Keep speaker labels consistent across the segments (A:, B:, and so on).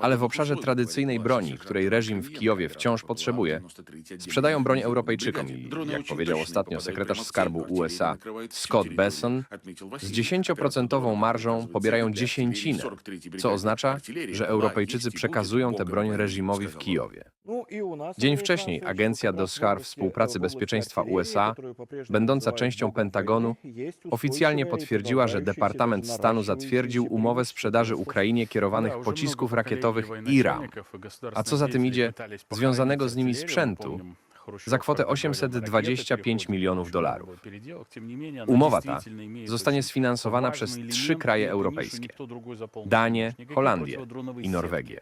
A: Ale w obszarze tradycyjnej broni, której reżim w Kijowie wciąż potrzebuje, sprzedają broń Europejczykom i, jak powiedział ostatnio sekretarz skarbu USA Scott Besson, z 10% marżą pobierają dziesięcinę, co oznacza, że Europejczycy przekazują tę broń reżimowi w Kijowie.
B: Dzień wcześniej Agencja do Współpracy Bezpieczeństwa USA, będąca częścią Pentagonu,
A: Oficjalnie potwierdziła, że Departament Stanu zatwierdził umowę sprzedaży Ukrainie kierowanych pocisków rakietowych IRAM, a co za tym idzie, związanego z nimi sprzętu, za kwotę 825 milionów dolarów. Umowa ta zostanie sfinansowana przez trzy kraje europejskie. Danię, Holandię i Norwegię.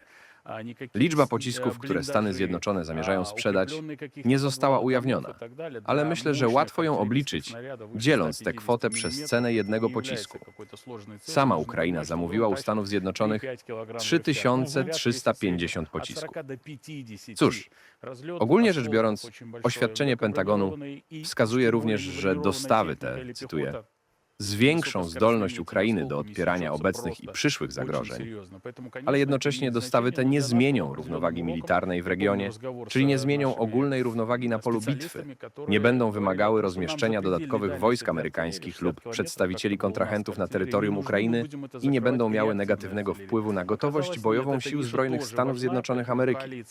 A: Liczba pocisków, które Stany Zjednoczone zamierzają sprzedać, nie została ujawniona, ale myślę, że łatwo ją obliczyć, dzieląc tę kwotę przez cenę jednego pocisku. Sama Ukraina zamówiła u Stanów Zjednoczonych 3350 pocisków. Cóż, ogólnie rzecz biorąc, oświadczenie Pentagonu wskazuje również, że dostawy te, cytuję, zwiększą zdolność Ukrainy do odpierania obecnych i przyszłych zagrożeń, ale jednocześnie dostawy te nie zmienią równowagi militarnej w regionie, czyli nie zmienią ogólnej równowagi na polu bitwy, nie będą wymagały rozmieszczenia dodatkowych wojsk amerykańskich lub przedstawicieli kontrahentów na terytorium Ukrainy i nie będą miały negatywnego wpływu na gotowość bojową Sił Zbrojnych Stanów Zjednoczonych Ameryki.